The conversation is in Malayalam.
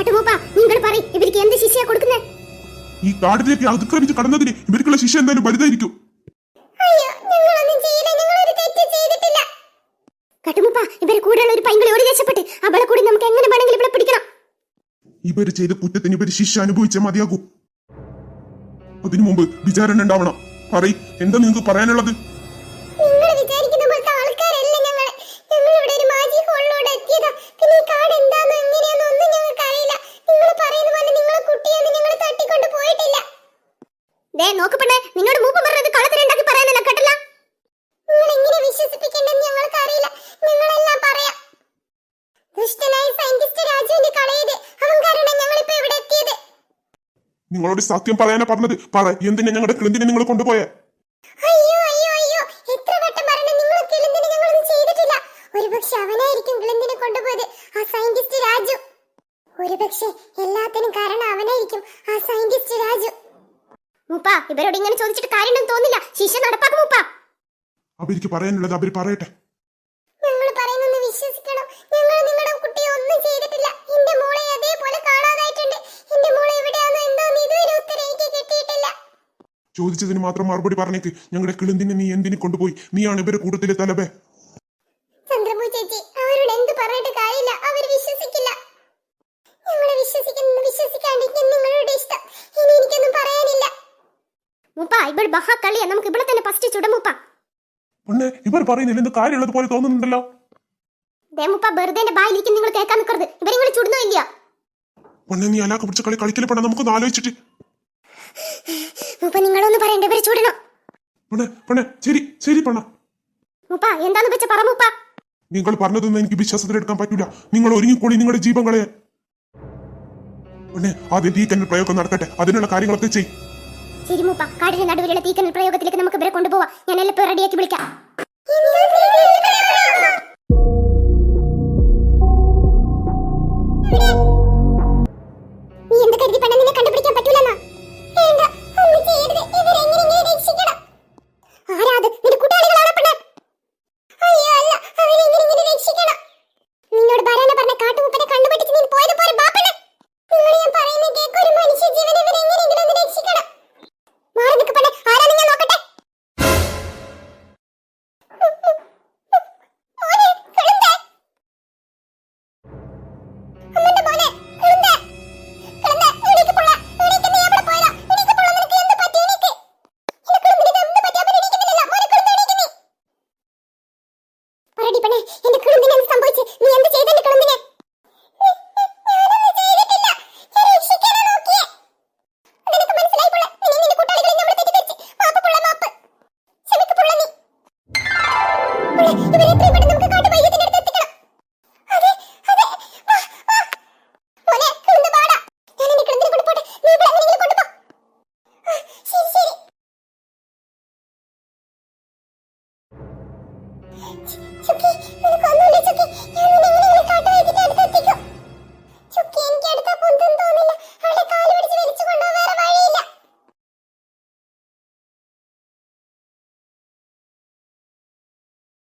കാട്ടുമൂപ്പ നിങ്ങൾ പറ ഈ കാടിലേക്ക് അതിക്രമിച്ച് കടന്നതിന് ഇവർക്കുള്ള ശിക്ഷ എന്തായാലും വലുതായിരിക്കും. കട്ടുമുപ്പ ഒരു പൈങ്കിളി ഓടി അവളെ കൂടി നമുക്ക് എങ്ങനെ പിടിക്കണം? ഇവർ ചെയ്ത കുറ്റത്തിന് ഇവർ ശിക്ഷ അനുഭവിച്ച മതിയാകൂ. അതിനു മുമ്പ് വിചാരണ ഉണ്ടാവണം. പറയ് എന്താ നിങ്ങൾക്ക് പറയാനുള്ളത്? നിങ്ങളോട് സത്യം പറയാനാ പറഞ്ഞത്? പറ എന്തിനാ ഞങ്ങളുടെ കിളിന്തിനെ നിങ്ങൾ കൊണ്ടുപോയെ? കാരണം അവനായിരിക്കും ആ സയന്റിസ്റ്റ് രാജു. ഇവരോട് ഇങ്ങനെ ചോദിച്ചിട്ട് കാര്യം തോന്നില്ല. ശിക്ഷ നടപ്പാക്കും അവർക്ക് പറയാനുള്ളത് അവർ പറയട്ടെ. ചോദിച്ചതിന് മാത്രം മറുപടി പറഞ്ഞേക്ക്. ഞങ്ങളുടെ കിളിന്തിനെ നീ എന്തിനു കൊണ്ടുപോയി? നീയാണ് ഇവരുടെ കൂട്ടത്തിലെ തലവേ. പെണ്ണെ ഇവർ കാര്യമുള്ളത് പോലെ നിങ്ങൾ ചുടുന്നോ ഇല്ല നീ അലാക്ക് പിടിച്ച കളി കളിക്കൽ നമുക്കൊന്ന് ആലോചിച്ചിട്ട്. മുമ്പ് നിങ്ങളൊന്ന് പറയണ്ടേ? ഇവർ ചൂടണം? പണേ പണേ ശരി ശരി പണ മുപ്പ എന്താന്ന് വെച്ച പറ മുപ്പ നിങ്ങൾ പറഞ്ഞതൊന്നും എനിക്ക് വിശ്വാസത്തിലെടുക്കാൻ പറ്റൂല. നിങ്ങൾ ഒരുങ്ങിക്കോളി നിങ്ങളുടെ ജീവങ്ങളെ. കളയാൻ പണേ ആദ്യം തീക്കന്നൽ പ്രയോഗം നടക്കട്ടെ. അതിനുള്ള കാര്യങ്ങളൊക്കെ ചെയ് ശരി മുപ്പ കാടിന്റെ നടുവിലുള്ള തീക്കനൽ പ്രയോഗത്തിലേക്ക് നമുക്ക് ഇവരെ കൊണ്ടുപോവാം. ഞാൻ എല്ലാം റെഡിയാക്കി വിളിക്കാം.